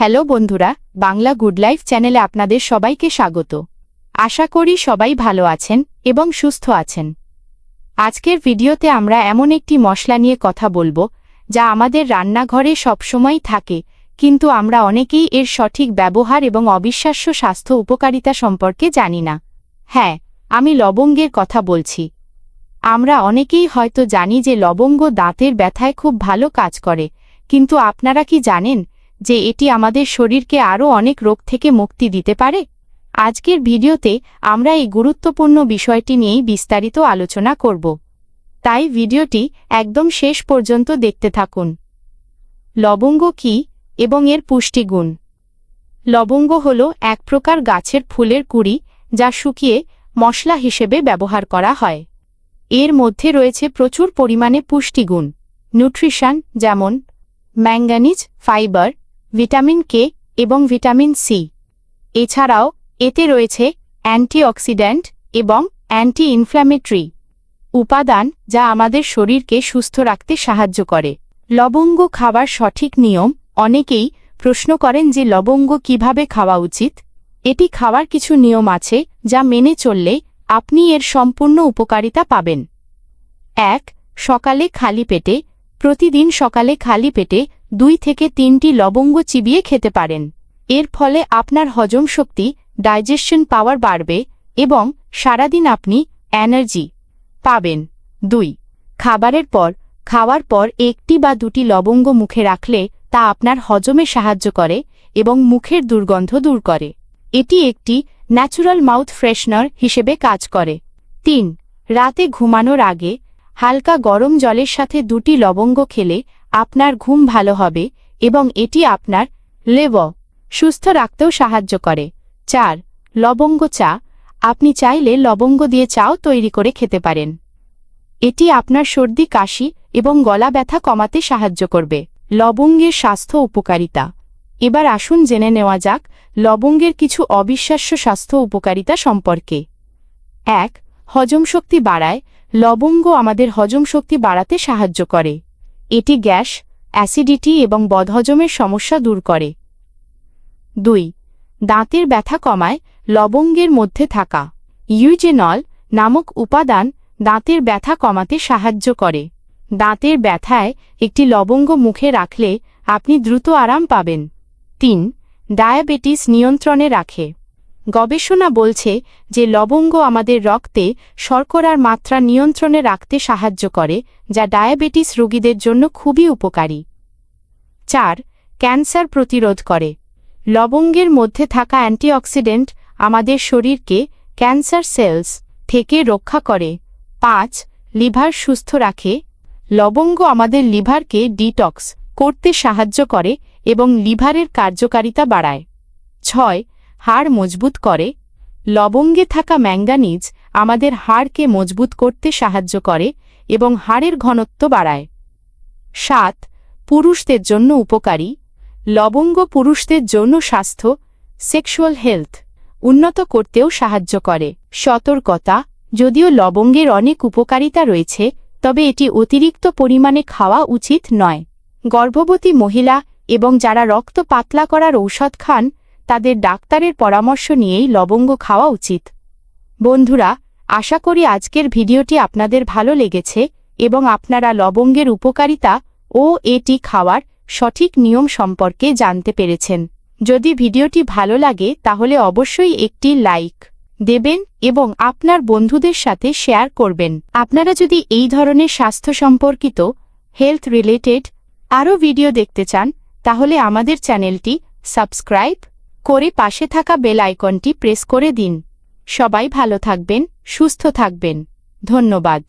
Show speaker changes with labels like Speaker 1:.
Speaker 1: Hello বন্ধুরা, Bangla good life চ্যানেলে আপনাদের সবাইকে স্বাগত। আশা করি সবাই ভালো আছেন এবং সুস্থ আছেন। আজকের ভিডিওতে আমরা এমন একটি মশলা নিয়ে কথা বলব, যা আমাদের রান্নাঘরে সবসময় থাকে, কিন্তু আমরা অনেকেই এর সঠিক ব্যবহার এবং অবিশ্বাস্য স্বাস্থ্য উপকারিতা সম্পর্কে জানি না। হ্যাঁ আমি লবঙ্গের কথা বলছি। আমরা অনেকেই হয়তো জানি যে লবঙ্গ দাঁতের ব্যথায় খুব ভালো কাজ করে, কিন্তু আপনারা কি জানেন যে এটি আমাদের শরীরকে আরও অনেক রোগ থেকে মুক্তি দিতে পারে? আজকের ভিডিওতে আমরা এই গুরুত্বপূর্ণ বিষয়টি নিয়েই বিস্তারিত আলোচনা করব। তাই ভিডিওটি একদম শেষ পর্যন্ত দেখতে থাকুন। লবঙ্গ কি এবং এর পুষ্টিগুণ? লবঙ্গ হল এক প্রকার গাছের ফুলের কুড়ি যা শুকিয়ে মশলা হিসেবে ব্যবহার করা হয়। এর মধ্যে রয়েছে প্রচুর পরিমাণে পুষ্টিগুণ নিউট্রিশন যেমন ম্যাঙ্গানিজ ফাইবার ভিটামিন কে এবং ভিটামিন সি। এছাড়াও, এতে রয়েছে অ্যান্টিঅক্সিডেন্ট এবং অ্যান্টি ইনফ্ল্যামেটরি উপাদান যা আমাদের শরীরকে সুস্থ রাখতে সাহায্য করে। লবঙ্গ খাবার সঠিক নিয়ম অনেকেই প্রশ্ন করেন যে লবঙ্গ কীভাবে খাওয়া উচিত। এটি খাওয়ার কিছু নিয়ম আছে যা মেনে চললে আপনি এর সম্পূর্ণ উপকারিতা পাবেন। এক, সকালে খালি পেটে, প্রতিদিন সকালে খালি পেটে দুই থেকে তিনটি লবঙ্গ চিবিয়ে খেতে পারেন। এর ফলে আপনার হজম শক্তি, ডাইজেশন পাওয়ার বাড়বে এবং সারাদিন আপনি এনার্জি পাবেন। দুই, খাবারের পর, খাওয়ার পর একটি বা দুটি লবঙ্গ মুখে রাখলে তা আপনার হজমে সাহায্য করে এবং মুখের দুর্গন্ধ দূর করে। এটি একটি ন্যাচুরাল মাউথ ফ্রেশনার হিসেবে কাজ করে। তিন, রাতে ঘুমানোর আগে হালকা গরম জলের সাথে দুটি লবঙ্গ খেলে আপনার ঘুম ভালো হবে এবং এটি আপনার লেব সুস্থ রাখতেও সাহায্য করে। চার, লবঙ্গ চা। আপনি চাইলে লবঙ্গ দিয়ে চাও তৈরি করে খেতে পারেন। এটি আপনার সর্দি, কাশি এবং গলা ব্যথা কমাতে সাহায্য করবে। লবঙ্গের স্বাস্থ্য উপকারিতা। এবার আসুন জেনে নেওয়া যাক লবঙ্গের কিছু অবিশ্বাস্য স্বাস্থ্য উপকারিতা সম্পর্কে। এক, হজম শক্তি বাড়ায়। লবঙ্গ আমাদের হজম শক্তি বাড়াতে সাহায্য করে। এটি গ্যাস, অ্যাসিডিটি এবং বদহজমের সমস্যা দূর করে। দুই, দাঁতের ব্যথা কমায়, লবঙ্গের মধ্যে থাকা ইউজেনল নামক উপাদান দাঁতের ব্যথা কমাতে সাহায্য করে। দাঁতের ব্যথায় একটি লবঙ্গ মুখে রাখলে আপনি দ্রুত আরাম পাবেন। তিন, ডায়াবেটিস নিয়ন্ত্রণে রাখে। গবেষণা বলছে যে লবঙ্গ আমাদের রক্তে শর্করার মাত্রা নিয়ন্ত্রণে রাখতে সাহায্য করে, যা ডায়াবেটিস রোগীদের জন্য খুবই উপকারী। চার, ক্যান্সার প্রতিরোধ করে। লবঙ্গের মধ্যে থাকা অ্যান্টিঅক্সিডেন্ট আমাদের শরীরকে ক্যান্সার সেলস থেকে রক্ষা করে। পাঁচ, লিভার সুস্থ রাখে। লবঙ্গ আমাদের লিভারকে ডিটক্স করতে সাহায্য করে এবং লিভারের কার্যকারিতা বাড়ায়। ছয় হাড় মজবুত করে, লবঙ্গে থাকা ম্যাঙ্গানিজ আমাদের হাড়কে মজবুত করতে সাহায্য করে এবং হাড়ের ঘনত্ব বাড়ায়। সাত, পুরুষদের জন্য উপকারী, লবঙ্গ পুরুষদের যৌন স্বাস্থ্য, সেক্সুয়াল হেলথ উন্নত করতেও সাহায্য করে। সতর্কতা, যদিও লবঙ্গের অনেক উপকারিতা রয়েছে, তবে এটি অতিরিক্ত পরিমাণে খাওয়া উচিত নয়। গর্ভবতী মহিলা এবং যারা রক্ত পাতলা করার ঔষধ খান তাদের ডাক্তারের পরামর্শ নিয়েই লবঙ্গ খাওয়া উচিত। বন্ধুরা, আশা করি আজকের ভিডিওটি আপনাদের ভালো লেগেছে এবং আপনারা লবঙ্গের উপকারিতা ও এটি খাওয়ার সঠিক নিয়ম সম্পর্কে জানতে পেরেছেন। যদি ভিডিওটি ভালো লাগে, তাহলে অবশ্যই একটি লাইক দেবেন এবং আপনার বন্ধুদের সাথে শেয়ার করবেন। আপনারা যদি এই ধরনের স্বাস্থ্য সম্পর্কিত, হেলথ রিলেটেড আরও ভিডিও দেখতে চান, তাহলে আমাদের চ্যানেলটি সাবস্ক্রাইব করে পাশে থাকা বেল আইকনটি প্রেস করে দিন। সবাই ভালো থাকবেন সুস্থ থাকবেন। ধন্যবাদ।